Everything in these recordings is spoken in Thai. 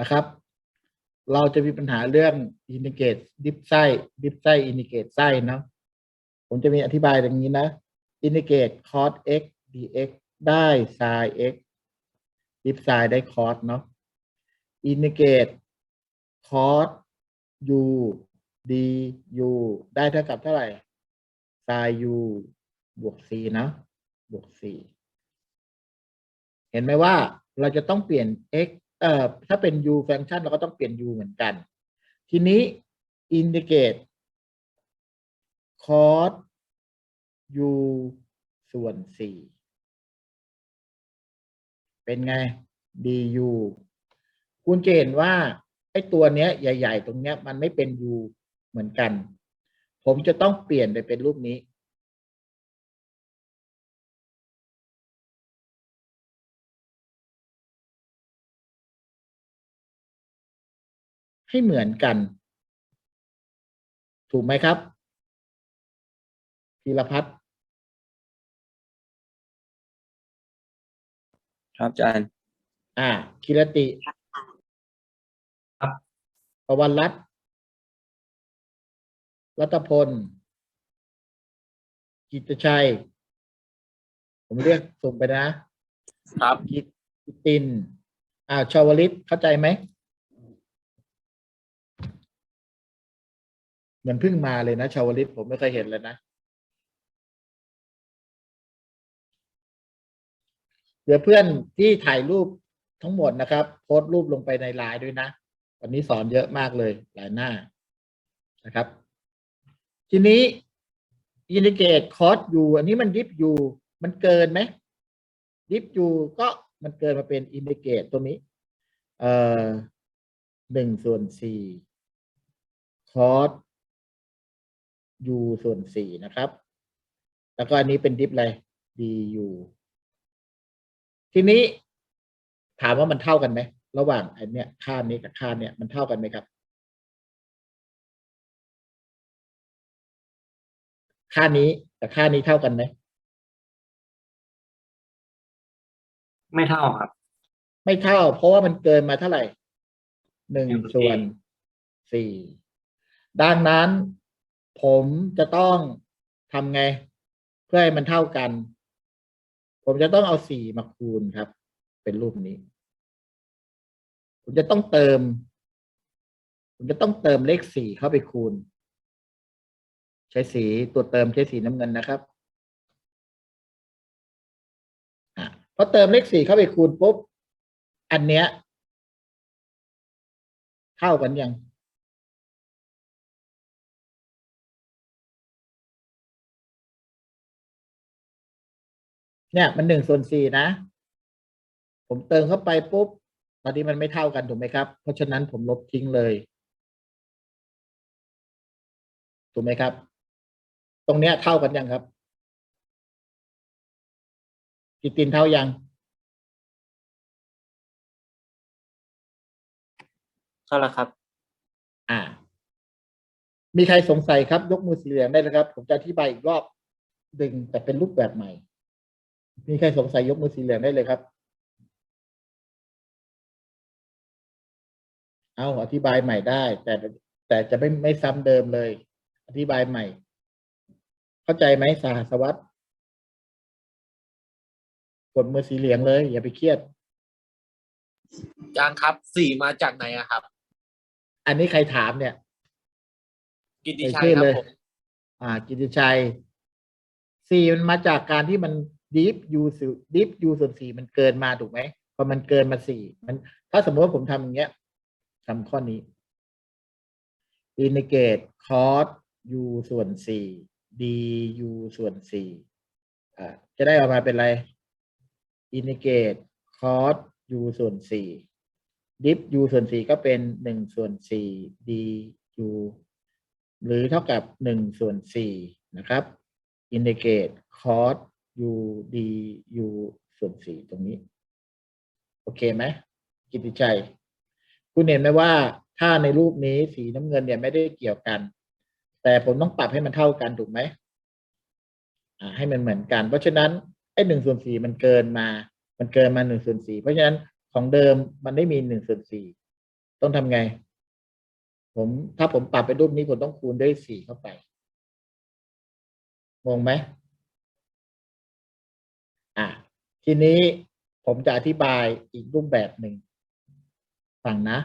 นะครับ เราจะมีปัญหาเรื่องอินดิเกตดิฟไส้ดิฟไส้อินดิเกตไส้เนาะผมจะมีอธิบายอย่างนี้นะอินดิเกตคอส x dx ได้ไซน์ x ดิฟไซน์ได้คอสเนาะอินดิเกตคอส u d u ได้เท่ากับเท่าไหร่ไซน์ u บวก c เนาะบวก c เห็นไหมว่าเราจะต้องเปลี่ยน x เอ่อถ้าเป็น u function เราก็ต้องเปลี่ยน u เหมือนกัน ทีนี้ indicate cos u ส่วน4เป็นไง du คุณจะเห็นว่าไอ้ตัวเนี้ยใหญ่ ๆ ตรงเนี้ยมันไม่เป็น u เหมือนกัน ผมจะต้องเปลี่ยนไปเป็นรูปนี้ ให้เหมือนกัน ถูกไหมครับพีรพัฒน์ครับอาจารย์ อ่าคิรติครับประวันรัตน์รัตพล กิตชัย ผมเรียกส่งไปนะครับ กิตกิติน อ่าชาวลิตเข้าใจไหม มือนเพิ่งมาเลยนะชาวลิตผมไม่เคยเห็นเลยนะ เดี๋ยวเพื่อนที่ถ่ายรูปทั้งหมดนะครับ โพสต์รูปลงไปในไลน์ด้วยนะ วันนี้สอนเยอะมากเลยหลายหน้านะครับ ทีนี้อินดิเกตคอสอยู่อันนี้มันดิฟอยู่มันเกินไหมดิฟอยู่ก็มันเกินมาเป็นอินดิเกตตัวนี้ เอ่อหนึ่งส่วนสี่คอส ยูส่วนสี่นะครับ แล้วก็อันนี้เป็นดิฟอะไรดียูทีนี้ถามว่ามันเท่ากันไหม ระหว่างอันเนี้ยค่านี้กับค่าเนี้ยมันเท่ากันไหมครับ ค่านี้กับค่านี้เท่ากันไหมไม่เท่าครับ ไม่เท่า เพราะว่ามันเกินมาเท่าไหร่หนึ่งหนึ่งส่ส่ววนนสี่ดังนั้น ผมจะต้องทำไง เพื่อให้มันเท่ากัน ผมจะต้องเอาสี่มาคูณครับ เป็นรูปนี้ ผมจะต้องเติม ผมจะต้องเติมเลขสี่เข้าไปคูณ ใช้สีตัวเติมใช้สีน้ำเงินนะครับอะพอเติมเลขสี่เข้าไปคูณปุ๊บ อันเนี้ย เท่ากันยัง เนี่ยมันหนึ่งส่วนสี่นะ ผมเติมเข้าไปปุ๊บตอนนี้มันไม่เท่ากันถูกไหมครับ เพราะฉะนั้นผมลบทิ้งเลย ถูกไหมครับ ตรงเนี้ยเท่ากันยังครับกิตินเท่ายัง เท่าแล้วครับ อ่า มีใครสงสัยครับ ยกมือสีเหลืองได้เลยครับ ผมจะอธิบายอีกรอบดึงแต่เป็นรูปแบบใหม่ มีใครสงสัยยกมือสีเหลืองได้เลยครับ เอาอธิบายใหม่ได้ แต่แต่จะไม่ไม่ซ้ำเดิมเลย อธิบายใหม่ เข้าใจไหมสหัสวัตรกดมือสีเหลืองเลย อย่าไปเครียดอาจารย์ครับสี่มาจากไหนอะครับ อันนี้ใครถามเนี่ย กิติชัเอ่ยยชื่อครัเลบยผม อ่า กิติชัยสี่มันมาจากการที่มัน ดีฟยูส่ดีฟยูส่วนสี่มันเกินมาถูกไหมพอมันเกินมาสี่มันถ้าสมมติว่าผมทำอย่างเงี้ยทำข้อนี้ indicate cos u ส่วนสี่ du ส่วนสี่อ่าจะได้ออกมาเป็นอะไร indicate cos u ส่วนสี่ diff u ส่วนสี่ก็เป็นหนึ่งส่วนสี่ du หรือเท่ากับหนึ่งส่วนสี่นะครับ indicate cos u d u ส่วนสี่ตรงนี้ โอเคไหมกิติชัย คุณเห็นไหมว่าถ้าในรูปนี้สีน้ำเงินเนี่ยไม่ได้เกี่ยวกัน แต่ผมต้องปรับให้มันเท่ากันถูกไหมอ่าให้มันเหมือนกัน เพราะฉะนั้นไอ้หนึ่งส่วนสี่มันเกินมา มันเกินมาหนึ่งส่วนสี่เพราะฉะนั้นของเดิมมันไม่มีหนึ่งส่วนสี่ต้องทำไง ผมถ้าผมปรับเป็นรูปนี้ผมต้องคูณด้วยสี่เข้าไปงงไหม อะทีนี้ผมจะอธิบายอีกรูปแบบหนึ่งฟังนะ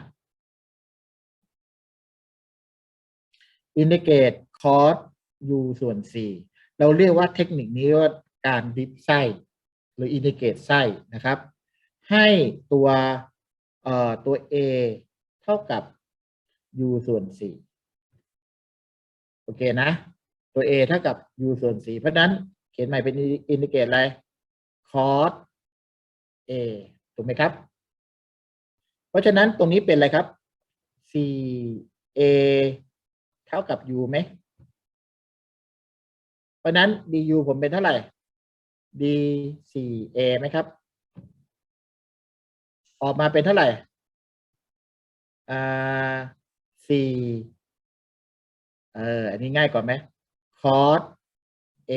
อินทิเกรตคอส u ส่วน 4 เราเรียกว่าเทคนิคนี้ว่าการดิฟไส้หรืออินทิเกรตไส้นะครับ ให้ตัวเอ่อตัว a เท่ากับ u ส่วน 4 โอเคนะ ตัว a เท่ากับ u ส่วน 4 เพราะฉะนั้นเขียนใหม่เป็นอินทิเกรตอะไร cos a ถูกไหมครับ เพราะฉะนั้นตรงนี้เป็นอะไรครับ 4a เท่ากับ u ไหม เพราะนั้น du ผมเป็นเท่าไหร่ d 4 a ไหมครับ ออกมาเป็นเท่าไหร่ อ่าสี่เออ อันนี้ง่ายกว่าไหม cos a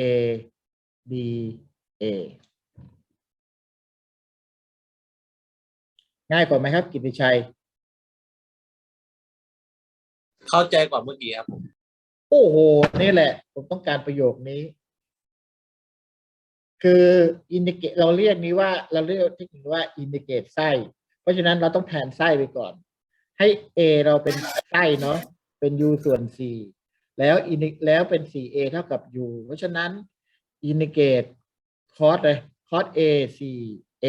d a ง่ายกว่าไหมครับกิติชัย เข้าใจกว่าเมื่อกี้ครับผมโอ้โหนี่แหละ ผมต้องการประโยคนี้ คืออินดิเกตเราเรียกนี้ว่าเราเรียกเทคนิคว่าอินดิเกตไส้ เพราะฉะนั้นเราต้องแทนไส้ไปก่อน ให้ a เราเป็นไส้เนาะเป็น u ส่วน4แล้วอินแล้วเป็น 4a เท่ากับ u เพราะฉะนั้นอินดิเกตคอสเลยคอส a 4a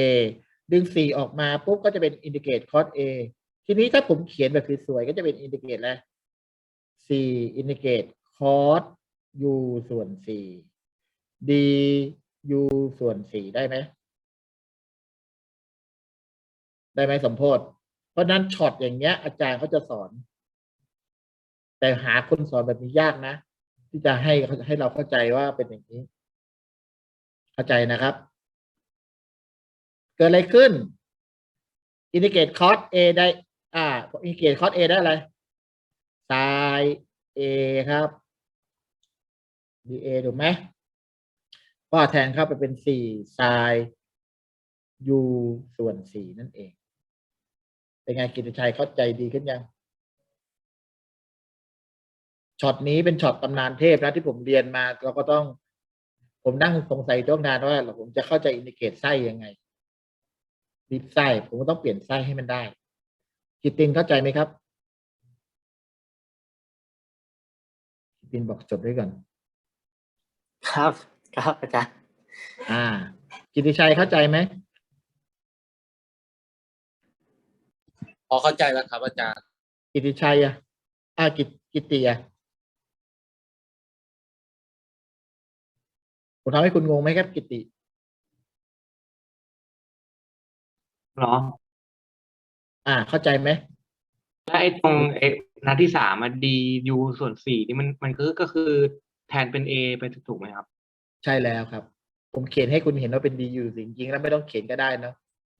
ดึง4ออกมาปุ๊บก็จะเป็นอินดิเกตคอส a ทีนี้ถ้าผมเขียนแบบสวยๆก็จะเป็นอินดิเกตอะไรสี่อินดิเกตคอส u ส่วนสี่ d u ส่วนสี่ได้ไหมได้ไหมสมโพธเพราะฉะนั้นช็อตอย่างเงี้ย อาจารย์เขาจะสอน แต่หาคนสอนแบบนี้ยากนะ ที่จะให้ให้เราเข้าใจว่าเป็นอย่างนี้ เข้าใจนะครับ เกิดอะไรขึ้นอินดิเกตคอส a ได้ อ่าอินดิเกตคอส a ได้อะไรไซน์ a ครับ dA ถูกไหมก็แทนเข้าไปเป็นสี่ไซน์ u ส่วนสี่นั่นเอง เป็นไงกิติชัยเข้าใจดีขึ้นยังช็อตนี้เป็นช็อตตำนานเทพนะที่ผมเรียนมาเราก็ต้อง ผมนั่งสงสัยต้งนานว่าผมจะเข้าใจอินดิเกตไส้ยังไง ดิฟไส้ผมก็ต้องเปลี่ยนไส้ให้มันได้กิตตินเข้าใจไหมครับปินบอกจดไว้ก่อน ครับ ครับอาจารย์อ่า กิติชัยเข้าใจไหมพอเข้าใจแล้วครับ อาจารย์ กิติชัยอะอ่ากิตกิติอะผมทำให้คุณงงไหมครับกิติ เหรอ อ่า เข้าใจไหมแล้วไอ้ตรงไอ้นัดที่สามอะ d u ส่วนสี่นี่มันมันก็ก็คือแทนเป็น a ไปถูกไหมครับ ใช่แล้วครับ ผมเขียนให้คุณเห็นว่าเป็นดีอยู่จริงๆแล้วไม่ต้องเขียนก็ได้เนอะ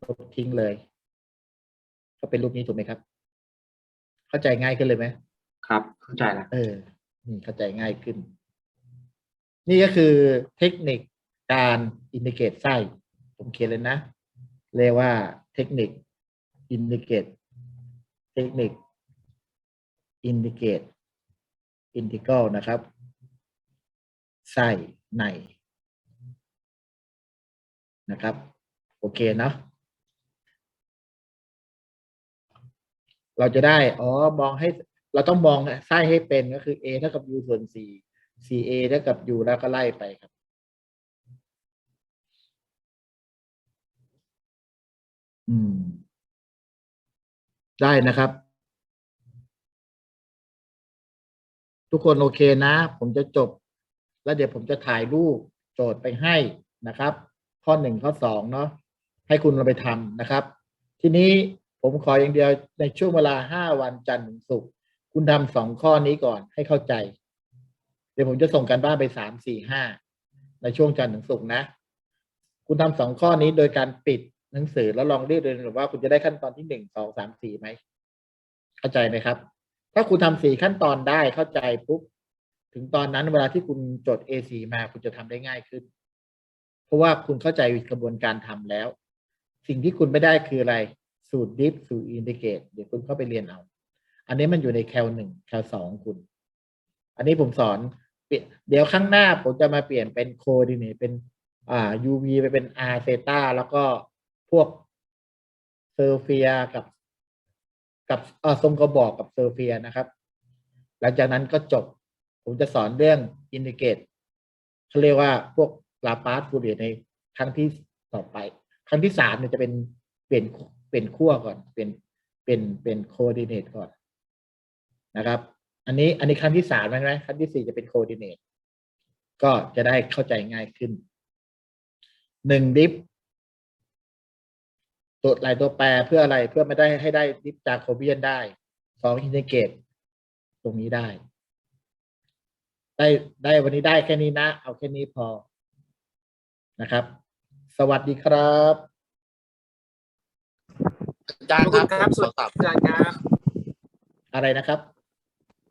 ลบทิ้งเลย ก็เป็นรูปนี้ถูกไหมครับ เข้าใจง่ายขึ้นเลยไหม ครับ เข้าใจแล้วเออ นี่เข้าใจง่ายขึ้น นี่ก็คือเทคนิคการอินดิเกตไส้ ผมเขียนเลยนะ เรียกว่าเทคนิคอินดิเกตเทคนิคอินดิเกตอินทิก a ลนะครับไส้ใน นะครับ โอเคเนาะเราจะได้ อ๋อ มองให้ เราต้องมองไส้ให้เป็นก็คือ a เท่ากับ u ส่วนสี่ 4a เท่ากับ u แล้วก็ไล่ไปครับ อืม ได้นะครับ ทุกคนโอเคนะ ผมจะจบ แล้วเดี๋ยวผมจะถ่ายรูปโจทย์ไปให้นะครับ ข้อหนึ่งข้อสองเนาะให้คุณเราไปทำนะครับ ทีนี้ผมขออย่างเดียวในช่วงเวลาห้าวันจันทร์ถึงศุกร์คุณทำสองข้อนี้ก่อนให้เข้าใจ เดี๋ยวผมจะส่งการบ้านไปสามสี่ห้าในช่วงจันทร์ถึงศุกร์นะ คุณทำสองข้อนี้โดยการปิด หนังสือแล้วลองเรียกดูหรือว่าคุณจะได้ขั้นตอนที่หนึ่งสองสามสี่ไหมเข้าใจไหมครับ ถ้าคุณทำสี่ขั้นตอนได้เข้าใจปุ๊บถึงตอนนั้นเวลาที่คุณจด A4 มาคุณจะทำได้ง่ายขึ้น เพราะว่าคุณเข้าใจกระบวนการทำแล้ว สิ่งที่คุณไม่ได้คืออะไร สูตรดิฟสูตรอินดิเกตเดี๋ยวคุณเข้าไปเรียนเอา อันนี้มันอยู่ในแคลหนึ่งแคลสองคุณ อันนี้ผมสอนเปลี่ยนเดี๋ยวข้างหน้าผมจะมาเปลี่ยนเป็นโคดิเนตเป็นอ่า UV ไปเป็น R เซตาแล้วก็ วกเซอร์เฟียกับกับเออทรงกระบอกกับเซอร์เฟียนะครับ หลังจากนั้นก็จบ ผมจะสอนเรื่องอินดิเกตเขาเรียกว่าพวกลาปาสฟูเรียในครั้งที่ต่อไป ครั้งที่สามเนี่ยจะเป็นเปลี่ยนเปลี่ยนขั้วก่อน เป็นเป็นเป็นโคดิเนตก่อนนะครับ อันนี้อันนี้ครั้งที่สามใช่ไหมครั้งที่สี่จะเป็นโคดิเนตก็จะได้เข้าใจง่ายขึ้นหนึ่งดิฟ ตัวหลายตัวแปรเพื่ออะไรเพื่อไม่ได้ให้ได้ดิฟจากโคเบียนได้สองอินทิเกรตตรงนี้ได้ ได้ได้วันนี้ได้แค่นี้นะ เอาแค่นี้พอนะครับ สวัสดีครับอาจารย์ครับครับผมขอตอบอาจารย์ครับอะไรนะครับ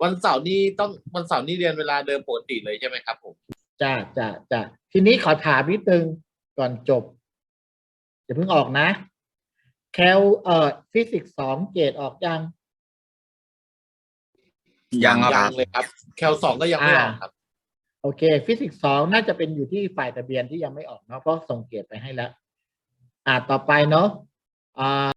วันเสาร์นี้ต้องวันเสาร์นี้เรียนเวลาเดิมปกติเลยใช่ไหมครับผมจ้าจ้าจ้าทีนี้ขอถามนิดนึงก่อนจบอย่าเพิ่งออกนะ แคลเอ่อฟิสิกส์สองเกรดออกยัง ยังคยัรับ งเลยครับ แคลสองก็ยังไม่ออกครับ โอเค ฟิสิกส์สองน่าจะเป็นอยู่ที่ฝ่ายทะเบียนที่ยังไม่ออกเนาะเพราะส่งเกรดไปให้แล้ว อ่าต่อไปเนาะอ่า